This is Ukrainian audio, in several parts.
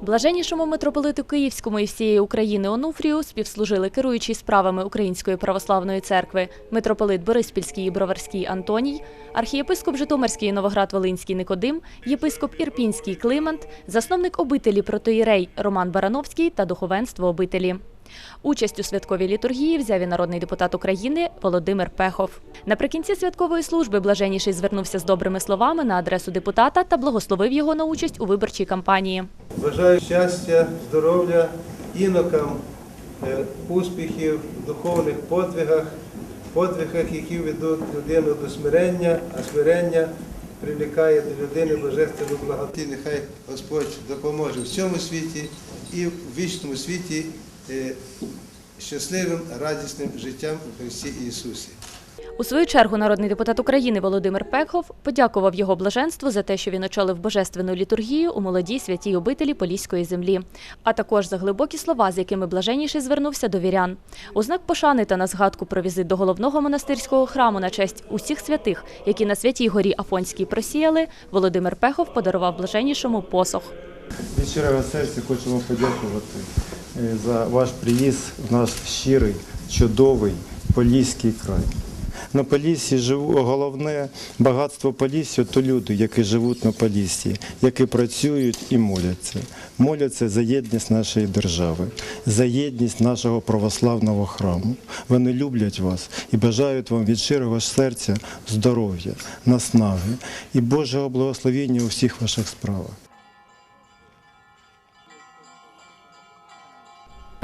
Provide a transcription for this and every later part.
Блаженнішому митрополиту Київському і всієї України Онуфрію співслужили керуючий справами Української православної церкви митрополит Бориспільський і Броварський Антоній, архієпископ Житомирський і Новоград-Волинський Никодим, єпископ Ірпінський Климент, засновник обителі протоїрей Роман Барановський та духовенство обителі. Участь у святковій літургії взяв і народний депутат України Володимир Пехов. Наприкінці святкової служби блаженніший звернувся з добрими словами на адресу депутата та благословив його на участь у виборчій кампанії. Бажаю щастя, здоров'я, інокам, е, успіхів в духовних подвигах, подвигах, які ведуть людину до смирення, а смирення привлікає до людини божественну благодать. І Нехай Господь допоможе в цьому світі і в вічному світі щасливим, радісним життям у Христі Ісусі. У свою чергу народний депутат України Володимир Пекхов подякував його блаженству за те, що він очолив божественну літургію у молодій святій обителі Поліської землі, а також за глибокі слова, з якими блаженніший звернувся до вірян. У знак пошани та на згадку про візит до головного монастирського храму на честь усіх святих, які на святій горі Афонській просіяли, Володимир Пехов подарував блаженнішому посох. Від щирого серця хочемо подякувати е, за ваш приїзд в наш щирий, чудовий Поліський край. На Поліссі живу головне багатство Полісся – то люди, які живуть на Поліссі, які працюють і моляться. Моляться за єдність нашої держави, за єдність нашого православного храму. Вони люблять вас і бажають вам від щирого серця здоров'я, наснаги і Божого благословення у всіх ваших справах.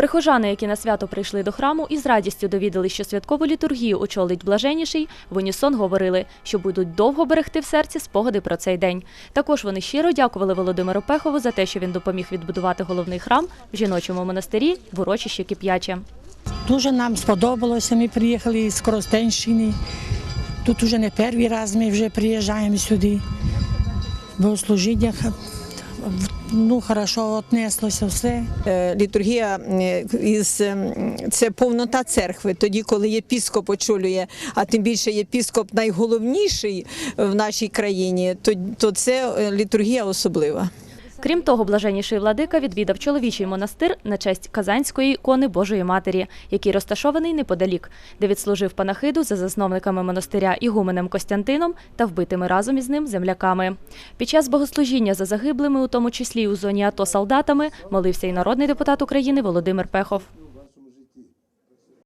Прихожани, які на свято прийшли до храму, із радістю довідали, що святкову літургію очолить блаженніший, в унісон говорили, що будуть довго берегти в серці спогади про цей день. Також вони щиро дякували Володимиру Пехову за те, що він допоміг відбудувати головний храм в жіночому монастирі в урочище Кип'яче. Дуже нам сподобалося. Ми приїхали з Коростенщини. Тут уже не перший раз ми вже приїжджаємо сюди. Богослужіння ну, хорошо віднеслося все. Е, Літургія е, із ем, це повнота церкви. Тоді, коли єпіскоп очолює, а тим більше єпіскоп найголовніший в нашій країні, то, це е, літургія особлива. Крім того, блаженніший владика відвідав чоловічий монастир на честь Казанської ікони Божої Матері, який розташований неподалік, де відслужив панахиду за засновниками монастиря Ігуменем Костянтином та вбитими разом із ним земляками. Під час богослужіння за загиблими, у тому числі й у зоні АТО солдатами, молився і народний депутат України Володимир Пехов.